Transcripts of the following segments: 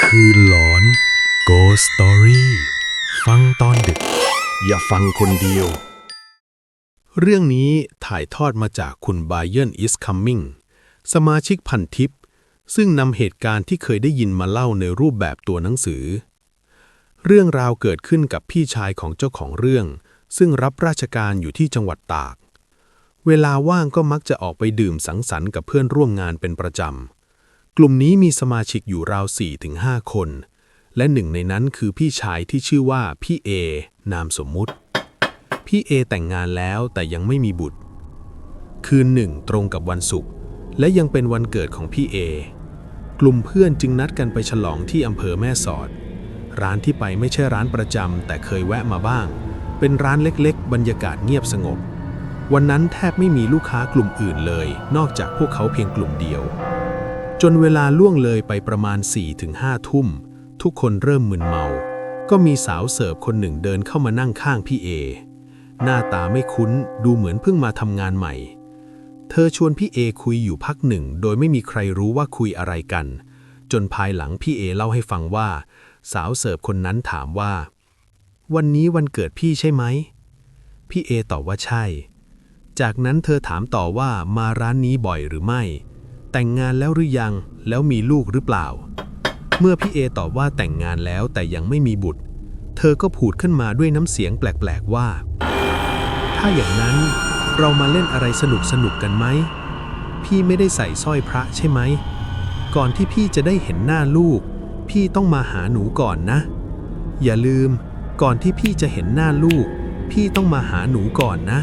คืนหลอน Ghost Story ฟังตอนดึก อย่าฟังคนเดียว เรื่องนี้ถ่ายทอดมาจากคุณ b ย e r n is coming สมาชิกพันทิป ซึ่งนำเหตุการณ์ที่เคยได้ยินมาเล่าในรูปแบบตัวหนังสือ เรื่องราวเกิดขึ้นกับพี่ชายของเจ้าของเรื่อง ซึ่งรับราชการอยู่ที่จังหวัดตาก เวลาว่างก็มักจะออกไปดื่มสังสรรค์กับเพื่อนร่วมงานเป็นประจำ กลุ่มนี้มีสมาชิกอยู่ราว 4-5 คน และหนึ่งในนั้นคือพี่ชายที่ชื่อว่าพี่เอนามสมมุติ พี่เอแต่งงานแล้วแต่ยังไม่มีบุตร คืนหนึ่งตรงกับวันศุกร์และยังเป็นวันเกิดของพี่เอกลุ่มเพื่อนจึงนัดกันไปฉลองที่อำเภอแม่สอด ร้านที่ไปไม่ใช่ร้านประจำแต่เคยแวะมาบ้าง เป็นร้านเล็กๆ บรรยากาศเงียบสงบ วันนั้นแทบไม่มีลูกค้ากลุ่มอื่นเลย นอกจากพวกเขาเพียงกลุ่มเดียว จนเวลาล่วงเลยไปประมาณ 4-5 ทุ่ม ทุกคนเริ่มมึนเมา ก็มีสาวเสิร์ฟคนหนึ่งเดินเข้ามานั่งข้างพี่เอ หน้าตาไม่คุ้นดูเหมือนเพิ่งมาทำงานใหม่ เธอชวนพี่เอคุยอยู่พักหนึ่ง โดยไม่มีใครรู้ว่าคุยอะไรกัน จนภายหลังพี่เอเล่าให้ฟังว่า สาวเสิร์ฟคนนั้นถามว่า วันนี้วันเกิดพี่ใช่ไหม พี่เอตอบว่าใช่ จากนั้นเธอถามต่อว่ามาร้านนี้บ่อยหรือไม่ แต่งงานแล้วหรือยัง แล้วมีลูกหรือเปล่า เมื่อพี่เอตอบว่าแต่งงานแล้วแต่ยังไม่มีบุตร เธอก็พูดขึ้นมาด้วยน้ำเสียงแปลกๆว่า ถ้าอย่างนั้นเรามาเล่นอะไรสนุกสนุกๆกันไหม พี่ไม่ได้ใส่สร้อยพระใช่ไหม ก่อนที่พี่จะได้เห็นหน้าลูก พี่ต้องมาหาหนูก่อนนะ อย่าลืม ก่อนที่พี่จะเห็นหน้าลูก พี่ต้องมาหาหนูก่อนนะ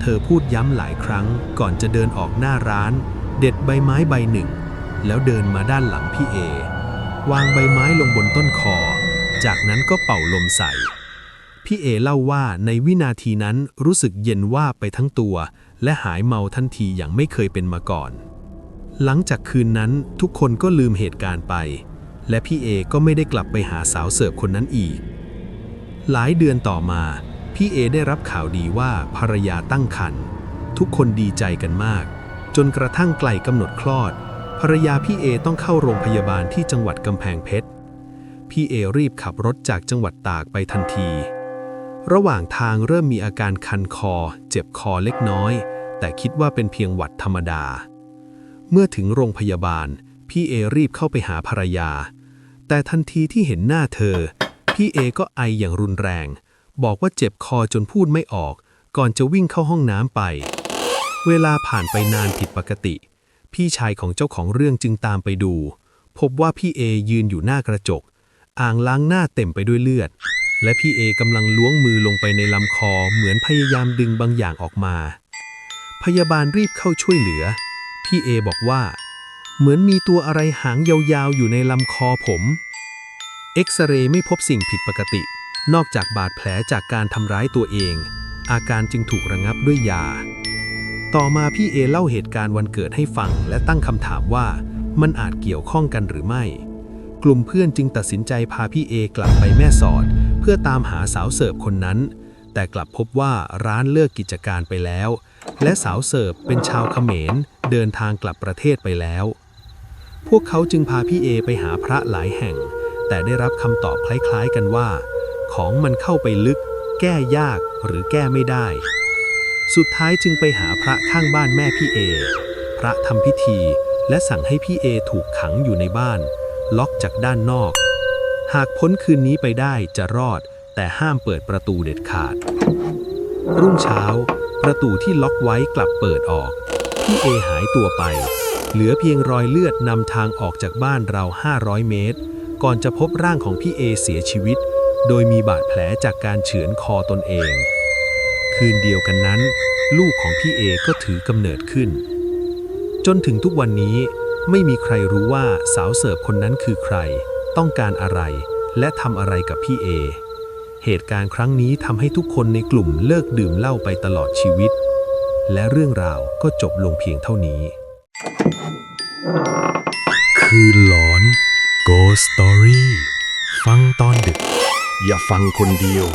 เธอพูดย้ำหลายครั้งก่อนจะเดินออกหน้าร้าน เด็ดใบไม้ใบหนึ่ง แล้วเดินมาด้านหลังพี่เอ วางใบไม้ลงบนต้นคอ จากนั้นก็เป่าลมใส่ พี่เอเล่าว่าในวินาทีนั้นรู้สึกเย็นว่าไปทั้งตัว และหายเมาทันทีอย่างไม่เคยเป็นมาก่อน หลังจากคืนนั้นทุกคนก็ลืมเหตุการณ์ไป และพี่เอก็ไม่ได้กลับไปหาสาวเสิร์ฟคนนั้นอีก หลายเดือนต่อมา พี่เอได้รับข่าวดีว่าภรรยาตั้งครรภ์ทุกคนดีใจกันมาก จนกระทั่งไกลกำหนดคลอด ภรรยาพี่เอต้องเข้าโรงพยาบาลที่จังหวัดกำแพงเพชร พี่เอรีบขับรถจากจังหวัดตากไปทันที ระหว่างทางเริ่มมีอาการคันคอ เจ็บคอเล็กน้อย แต่คิดว่าเป็นเพียงหวัดธรรมดา เมื่อถึงโรงพยาบาล พี่เอรีบเข้าไปหาภรรยา แต่ทันทีที่เห็นหน้าเธอ พี่เอก็ไออย่างรุนแรง บอกว่าเจ็บคอจนพูดไม่ออก ก่อนจะวิ่งเข้าห้องน้ำไป เวลาผ่านไปนานผิดปกติ พี่ชายของเจ้าของเรื่องจึงตามไปดู พบว่าพี่เอยืนอยู่หน้ากระจก อ่างล้างหน้าเต็มไปด้วยเลือด และพี่เอกำลังล้วงมือลงไปในลำคอเหมือนพยายามดึงบางอย่างออกมา พยาบาลรีบเข้าช่วยเหลือ พี่เอบอกว่า เหมือนมีตัวอะไรหางยาวๆอยู่ในลำคอผมเอ็กซเรย์ไม่พบสิ่งผิดปกติ นอกจากบาดแผลจากการทำร้ายตัวเอง อาการจึงถูกระงับด้วยยา ต่อมาพี่เอเล่าเหตุการณ์วันเกิดให้ฟัง และตั้งคำถามว่ามันอาจเกี่ยวข้องกันหรือไม่ กลุ่มเพื่อนจึงตัดสินใจพาพี่เอกลับไปแม่สอด เพื่อตามหาสาวเสิร์ฟคนนั้น แต่กลับพบว่าร้านเลิกกิจการไปแล้ว และสาวเสิร์ฟเป็นชาวเขมร เดินทางกลับประเทศไปแล้ว พวกเขาจึงพาพี่เอไปหาพระหลายแห่ง แต่ได้รับคำตอบคล้ายๆกันว่า ของมันเข้าไปลึก แก้ยากหรือแก้ไม่ได้ สุดท้ายจึงไปหาพระข้างบ้านแม่พี่เอ พระทำพิธีและสั่งให้พี่เอถูกขังอยู่ในบ้าน ล็อกจากด้านนอก หากพ้นคืนนี้ไปได้จะรอด แต่ห้ามเปิดประตูเด็ดขาด รุ่งเช้า ประตูที่ล็อกไว้กลับเปิดออก พี่เอหายตัวไป เหลือเพียงรอยเลือดนำทางออกจากบ้านเรา 500 เมตร ก่อนจะพบร่างของพี่เอเสียชีวิต โดยมีบาดแผลจากการเฉือนคอตนเอง คืนเดียวกันนั้น ลูกของพี่เอก็ถือกำเนิดขึ้น จนถึงทุกวันนี้ไม่มีใครรู้ว่าสาวเสิร์ฟคนนั้นคือใคร ต้องการอะไร และทำอะไรกับพี่เอ เหตุการณ์ครั้งนี้ทำให้ทุกคนในกลุ่มเลิกดื่มเหล้าไปตลอดชีวิต และเรื่องราวก็จบลงเพียงเท่านี้ คืนหลอน Ghost Story ฟังตอนดึก อย่าฟังคนเดียว